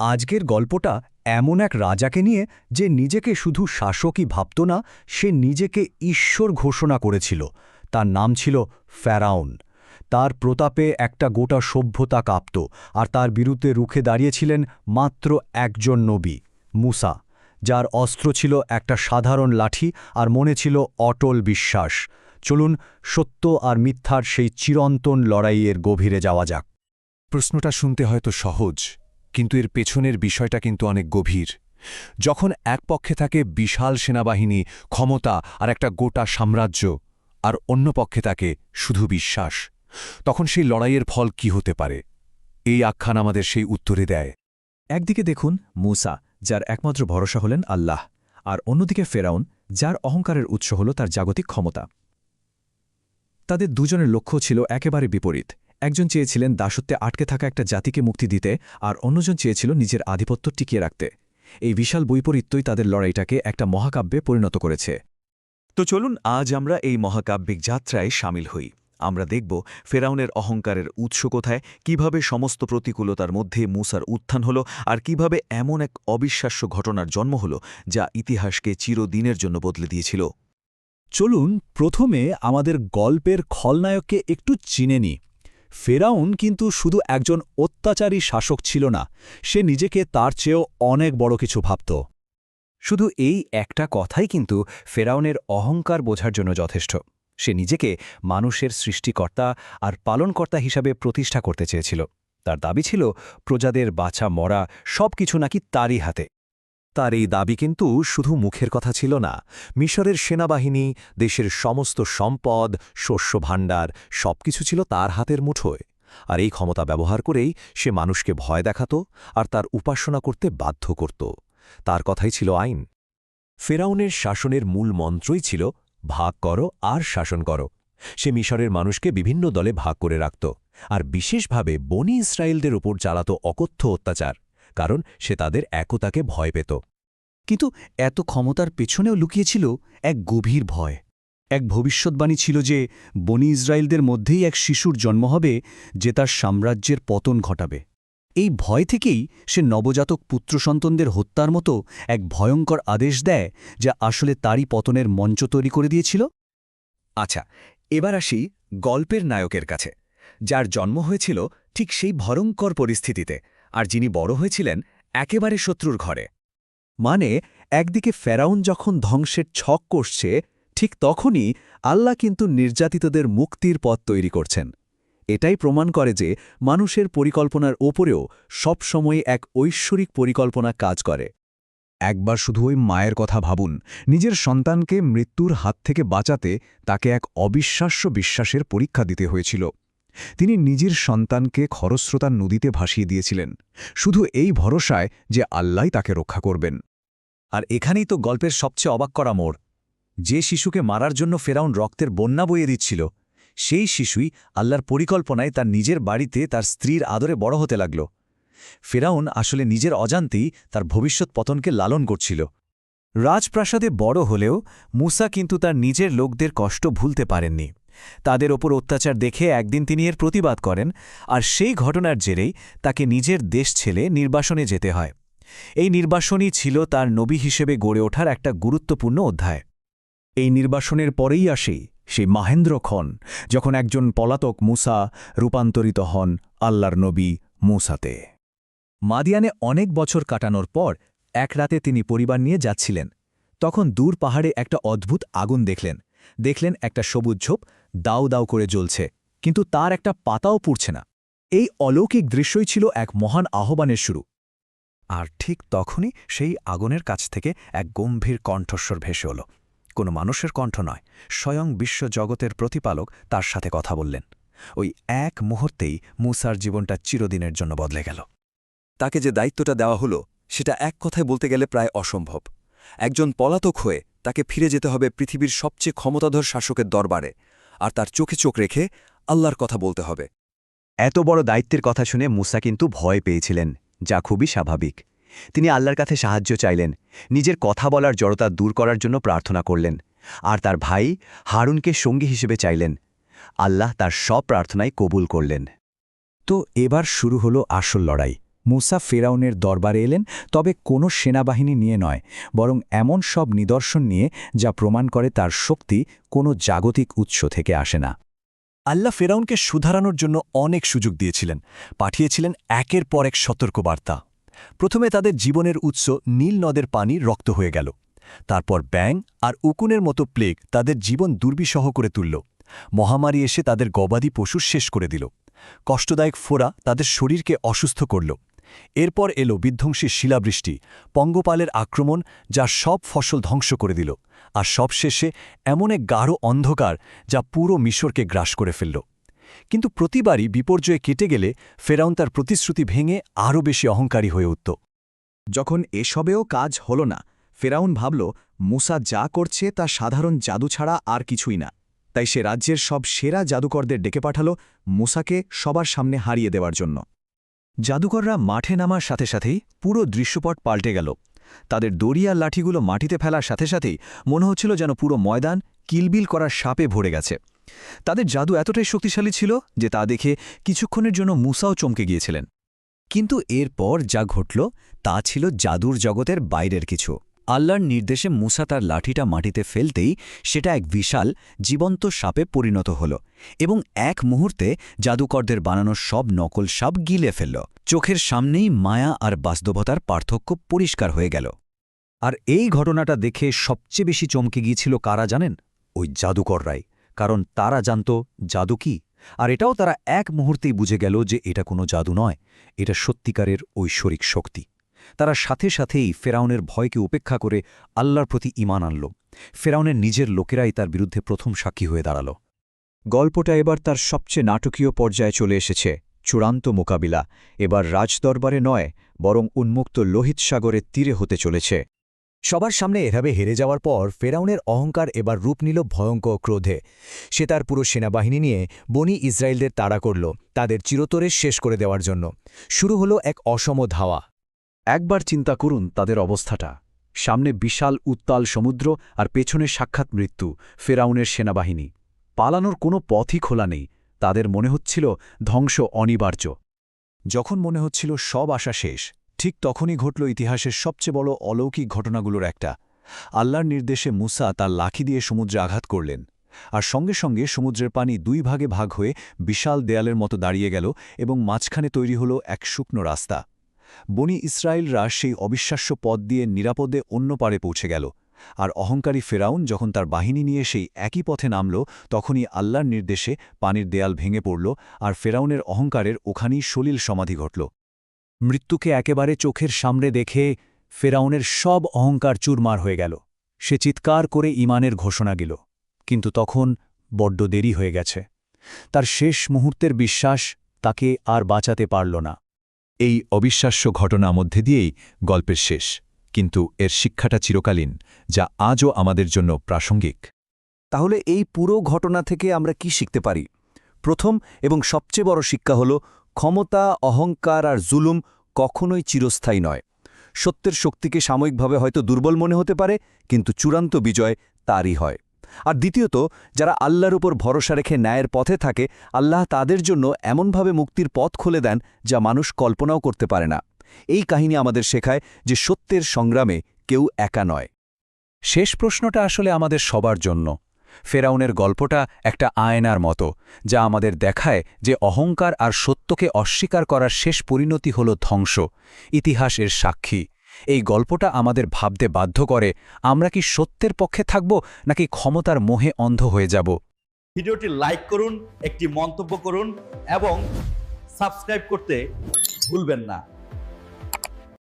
আজকের গল্পটা এমন এক রাজাকে নিয়ে যে নিজেকে শুধু শাসকই ভাবত না, সে নিজেকে ঈশ্বর ঘোষণা করেছিল। তার নাম ছিল ফ্যারাউন তার প্রতাপে একটা গোটা সভ্যতা কাঁপত আর তার বিরুদ্ধে রুখে দাঁড়িয়েছিলেন মাত্র একজন নবী, মুসা, যার অস্ত্র ছিল একটা সাধারণ লাঠি আর মনে ছিল অটল বিশ্বাস। চলুন, সত্য আর মিথ্যার সেই চিরন্তন লড়াইয়ের গভীরে যাওয়া যাক। প্রশ্নটা শুনতে হয়তো সহজ কিন্তু এর পেছনের বিষয়টা কিন্তু অনেক গভীর। যখন এক পক্ষে থাকে বিশাল সেনাবাহিনী, ক্ষমতা আর একটা গোটা সাম্রাজ্য, আর অন্য পক্ষে থাকে শুধু বিশ্বাস, তখন সেই লড়াইয়ের ফল কি হতে পারে? এই আখ্যান আমাদের সেই উত্তরে দেয়। একদিকে দেখুন মুসা, যার একমাত্র ভরসা হলেন আল্লাহ, আর অন্যদিকে ফেরাউন, যার অহংকারের উৎস হল তার জাগতিক ক্ষমতা। তাদের দুজনের লক্ষ্য ছিল একেবারে বিপরীত। একজন চেয়েছিলেন দাসত্বে আটকে থাকা একটা জাতিকে মুক্তি দিতে আর অন্যজন চেয়েছিল নিজের আধিপত্য টিকিয়ে রাখতে। এই বিশাল বৈপরীত্যই তাদের লড়াইটাকে একটা মহাকাব্যে পরিণত করেছে। তো চলুন আজ আমরা এই মহাকাব্যিক যাত্রায় সামিল হই। আমরা দেখব ফেরাউনের অহংকারের উৎস কোথায়, কীভাবে সমস্ত প্রতিকূলতার মধ্যে মুসার উত্থান হল আর কীভাবে এমন এক অবিশ্বাস্য ঘটনার জন্ম হল যা ইতিহাসকে চিরদিনের জন্য বদলে দিয়েছিল। চলুন প্রথমে আমাদের গল্পের খলনায়ককে একটু চিনে নি ফেরাউন কিন্তু শুধু একজন অত্যাচারী শাসক ছিল না, সে নিজেকে তার চেয়েও অনেক বড় কিছু ভাবত। শুধু এই একটা কথাই কিন্তু ফেরাউনের অহংকার বোঝার জন্য যথেষ্ট। সে নিজেকে মানুষের সৃষ্টিকর্তা আর পালনকর্তা হিসাবে প্রতিষ্ঠা করতে চেয়েছিল। তার দাবি ছিল, প্রজাদের বাছা মরা সব কিছু নাকি তারই হাতে। তার এই দাবি কিন্তু শুধু মুখের কথা ছিল না। মিশরের সেনাবাহিনী, দেশের সমস্ত সম্পদ, শস্য ভাণ্ডার, সবকিছু ছিল তার হাতের মুঠোয়। আর এই ক্ষমতা ব্যবহার করেই সে মানুষকে ভয় দেখাত আর তার উপাসনা করতে বাধ্য করত। তার কথাই ছিল আইন। ফেরাউনের শাসনের মূল মন্ত্রই ছিল, ভাগ করো আর শাসন করো। সে মিশরের মানুষকে বিভিন্ন দলে ভাগ করে রাখত। আর বিশেষভাবে বনি ইসরায়েলদের ওপর চালাত অকথ্য অত্যাচার। কারণ সে তাদের একতাকে ভয় পেত। কিন্তু এত ক্ষমতার পেছনেও লুকিয়েছিল এক গভীর ভয়। এক ভবিষ্যৎবাণী ছিল যে বনি ইসরায়েলদের মধ্যেই এক শিশুর জন্ম হবে যে তার সাম্রাজ্যের পতন ঘটাবে। এই ভয় থেকেই সে নবজাতক পুত্রসন্তানদের হত্যার মতো এক ভয়ঙ্কর আদেশ দেয় যা আসলে তারই পতনের মঞ্চ তৈরি করে দিয়েছিল। আচ্ছা এবার আসি গল্পের নায়কের কাছে, যার জন্ম হয়েছিল ঠিক সেই ভয়ঙ্কর পরিস্থিতিতে। আর যিনি বড় হয়েছিলেন, একেবারে শত্রুর ঘরে। মানে একদিকে ফেরাউন যখন ধ্বংসের ছক কষছে, ঠিক তখনই আল্লাহ কিন্তু নির্যাতিতদের মুক্তির পথ তৈরি করছেন। এটাই প্রমাণ করে যে মানুষের পরিকল্পনার ওপরেও সবসময় এক ঐশ্বরিক পরিকল্পনা কাজ করে। একবার শুধু ওই মায়ের কথা ভাবুন, নিজের সন্তানকে মৃত্যুর হাত থেকে বাঁচাতে তাকে এক অবিশ্বাস্য বিশ্বাসের পরীক্ষা দিতে হয়েছিল। তিনি নিজের সন্তানকে খরস্রোতার নদীতে ভাসিয়ে দিয়েছিলেন। শুধু এই ভরসায় যে আল্লাহ তাকে রক্ষা করবেন। আর এখানেই তো গল্পের সবচেয়ে অবাক করা মোড়। যে শিশুকে মারার জন্য ফেরাউন রক্তের বন্যা বইয়ে দিচ্ছিল, সেই শিশুই আল্লাহর পরিকল্পনায় তার নিজের বাড়িতে তার স্ত্রীর আদরে বড় হতে লাগল। ফেরাউন আসলে নিজের অজান্তেই তার ভবিষ্যৎ পতনকে লালন করছিল। রাজপ্রাসাদে বড় হলেও মুসা কিন্তু তার নিজের লোকদের কষ্ট ভুলতে পারেননি। তাদের ওপর অত্যাচার দেখে একদিন তিনি এর প্রতিবাদ করেন, আর সেই ঘটনার জেরেই তাকে নিজের দেশ ছেলে নির্বাসনে যেতে হয়। এই নির্বাসনই ছিল তার নবী হিসেবে গড়ে ওঠার একটা গুরুত্বপূর্ণ অধ্যায়। এই নির্বাসনের পরেই আসে সেই মাহেন্দ্র খন যখন একজন পলাতক মুসা রূপান্তরিত হন আল্লাহর নবী মুসাতে। মাদিয়ানে অনেক বছর কাটানোর পর এক রাতে তিনি পরিবার নিয়ে যাচ্ছিলেন। তখন দূর পাহাড়ে একটা অদ্ভুত আগুন দেখলেন। দেখলেন একটা সবুজ ঝোপ দাউ দাউ করে জ্বলছে, কিন্তু তার একটা পাতাও পুড়ছে না। এই অলৌকিক দৃশ্যই ছিল এক মহান আহ্বানের শুরু। আর ঠিক তখনই সেই আগুনের কাছ থেকে এক গম্ভীর কণ্ঠস্বর ভেসে এলো। কোনো মানুষের কণ্ঠ নয়, স্বয়ং বিশ্বজগতের প্রতিপালক তার সাথে কথা বললেন। ওই এক মুহূর্তেই মুসার জীবনটা চিরদিনের জন্য বদলে গেল। তাকে যে দায়িত্বটা দেওয়া হলো, সেটা এক কথায় বলতে গেলে প্রায় অসম্ভব। একজন পলাতক হয়ে তাকে ফিরে যেতে হবে পৃথিবীর সবচেয়ে ক্ষমতাধর শাসকের দরবারে। আর তার চোখে চোখ রেখে আল্লাহর কথা বলতে হবে। এত বড় দায়িত্বের কথা শুনে মুসা কিন্তু ভয় পেয়েছিলেন, যা খুবই স্বাভাবিক। তিনি আল্লাহর কাছে সাহায্য চাইলেন, নিজের কথা বলার জড়তা দূর করার জন্য প্রার্থনা করলেন, আর তার ভাই হারুনকে সঙ্গী হিসেবে চাইলেন। আল্লাহ তার সব প্রার্থনাই কবুল করলেন। তো এবার শুরু হলো আসল লড়াই। মুসা ফেরাউনের দরবারে এলেন, তবে কোনো সেনাবাহিনী নিয়ে নয়, বরং এমন সব নিদর্শন নিয়ে যা প্রমাণ করে তার শক্তি কোনো জাগতিক উৎস থেকে আসে না। আল্লাহ ফেরাউনকে সুধারানোর জন্য অনেক সুযোগ দিয়েছিলেন, পাঠিয়েছিলেন একের পর এক সতর্কবার্তা। প্রথমে তাদের জীবনের উৎস নীল নদের পানি রক্ত হয়ে গেল, তারপর ব্যাং আর উকুনের মতো প্লেগ তাদের জীবন দুর্বিষহ করে তুলল, মহামারী এসে তাদের গবাদি পশু শেষ করে দিল, কষ্টদায়ক ফোরা তাদের শরীরকে অসুস্থ করল। এরপর এলো বিধ্বংসী শিলাবৃষ্টি, পঙ্গপালের আক্রমণ যা সব ফসল ধ্বংস করে দিল, আর সবশেষে এমন এক গাঢ় অন্ধকার যা পুরো মিশরকে গ্রাস করে ফেলল। কিন্তু প্রতিবারই বিপর্যয়ে কেটে গেলে ফেরাউন তার প্রতিশ্রুতি ভেঙে আরও বেশি অহংকারী হয়ে উঠত। যখন এসবেও কাজ হল না, ফেরাউন ভাবল, মুসা যা করছে তা সাধারণ জাদু ছাড়া আর কিছুই না। তাই সে রাজ্যের সব সেরা জাদুকরদের ডেকে পাঠাল মুসাকে সবার সামনে হারিয়ে দেওয়ার জন্য। জাদুকররা মাঠে নামার সাথে সাথেই পুরো দৃশ্যপট পাল্টে গেল। তাদের দড়িয়ার লাঠিগুলো মাটিতে ফেলার সাথে সাথেই মনে হচ্ছিল যেন পুরো ময়দান কিলবিল করার সাপে ভরে গেছে। তাদের জাদু এতটাই শক্তিশালী ছিল যে তা দেখে কিছুক্ষণের জন্য মুসাও চমকে গিয়েছিলেন। কিন্তু এরপর যা ঘটল তা ছিল জাদুর জগতের বাইরের কিছু। আল্লাহর নির্দেশে মুসা তার লাঠিটা মাটিতে ফেলতেই সেটা এক বিশাল, জীবন্ত সাপে পরিণত হল এবং এক মুহূর্তে জাদুকরদের বানানো সব নকল সাপ গিলে ফেলল। চোখের সামনেই মায়া আর বাস্তবতার পার্থক্য পরিষ্কার হয়ে গেল। আর এই ঘটনাটা দেখে সবচেয়ে বেশি চমকে গিয়েছিল কারা জানেন? ওই জাদুকররাই, কারণ তারা জানত জাদু কি। আর এটাও তারা এক মুহূর্তেই বুঝে গেল যে এটা কোনো জাদু নয়, এটা সত্যিকারের ঐশ্বরিক শক্তি। তারা সাথে সাথেই ফেরাউনের ভয়কে উপেক্ষা করে আল্লাহর প্রতি ইমান আনল। ফেরাউনের নিজের লোকেরাই তার বিরুদ্ধে প্রথম সাক্ষী হয়ে দাঁড়াল। গল্পটা এবার তার সবচেয়ে নাটকীয় পর্যায়ে চলে এসেছে, চূড়ান্ত মোকাবিলা। এবার রাজদরবারে নয়, বরং উন্মুক্ত লোহিত সাগরের তীরে হতে চলেছে। সবার সামনে এভাবে হেরে যাওয়ার পর ফেরাউনের অহংকার এবার রূপ নিল ভয়ঙ্কর ক্রোধে। সে তার পুরো সেনাবাহিনী নিয়ে বনি ইসরায়েলদের তাড়া করল, তাদের চিরতরে শেষ করে দেওয়ার জন্য। শুরু হলো এক অসম ধাওয়া। একবার চিন্তা করুন তাদের অবস্থাটা। সামনে বিশাল, উত্তাল সমুদ্র আর পেছনে সাক্ষাৎ মৃত্যু, ফেরাউনের সেনাবাহিনী। পালানোর কোনো পথই খোলা নেই। তাদের মনে হচ্ছিল ধ্বংস অনিবার্য। যখন মনে হচ্ছিল সব আশা শেষ, ঠিক তখনই ঘটল ইতিহাসের সবচেয়ে বড় অলৌকিক ঘটনাগুলোর একটা। আল্লাহর নির্দেশে মুসা তার লাখি দিয়ে সমুদ্রে আঘাত করলেন। আর সঙ্গে সঙ্গে সমুদ্রের পানি দুই ভাগে ভাগ হয়ে বিশাল দেয়ালের মতো দাঁড়িয়ে গেল এবং মাঝখানে তৈরি হল এক শুকনো রাস্তা। বনি ইসরায়েলরা সেই অবিশ্বাস্য পথ দিয়ে নিরাপদে অন্য পারে পৌঁছে গেল, আর অহংকারী ফেরাউন যখন তার বাহিনী নিয়ে সেই একই পথে নামল, তখনই আল্লাহর নির্দেশে পানির দেয়াল ভেঙে পড়ল আর ফেরাউনের অহংকারের ওখানেই সলিল সমাধি ঘটল। মৃত্যুকে একেবারে চোখের সামনে দেখে ফেরাউনের সব অহংকার চুরমার হয়ে গেল। সে চিৎকার করে ইমানের ঘোষণা গেল কিন্তু তখন বড্ড দেরি হয়ে গেছে। তার শেষ মুহূর্তের বিশ্বাস তাকে আর বাঁচাতে পারল না। এই অবিশ্বাস্য ঘটনা মধ্যে দিয়েই গল্পের শেষ। কিন্তু এর শিক্ষাটা চিরকালীন, যা আজও আমাদের জন্য প্রাসঙ্গিক। তাহলে এই পুরো ঘটনা থেকে আমরা কি শিখতে পারি? প্রথম এবং সবচেয়ে বড় শিক্ষা হল, ক্ষমতা, অহংকার আর জুলুম কখনোই চিরস্থায়ী নয়। সত্যের শক্তিকে সাময়িকভাবে হয়তো দুর্বল মনে হতে পারে, কিন্তু চূড়ান্ত বিজয় তারই হয়। আর দ্বিতীয়ত, যারা আল্লাহর উপর ভরসা রেখে ন্যায়ের পথে থাকে, আল্লাহ তাদের জন্য এমনভাবে মুক্তির পথ খুলে দেন যা মানুষ কল্পনাও করতে পারে না। এই কাহিনী আমাদের শেখায় যে সত্যের সংগ্রামে কেউ একা নয়। শেষ প্রশ্নটা আসলে আমাদের সবার জন্য। ফেরাউনের গল্পটা একটা আয়নার মতো, যা আমাদের দেখায় যে অহংকার আর সত্যকে অস্বীকার করার শেষ পরিণতি হল ধ্বংস ইতিহাসের সাক্ষী। এই গল্পটা আমাদের ভাবতে বাধ্য করে, আমরা কি সত্যের পক্ষে থাকব নাকি ক্ষমতার মোহে অন্ধ হয়ে যাব? ভিডিওটি লাইক করুন, একটি মন্তব্য করুন এবং সাবস্ক্রাইব করতে ভুলবেন না।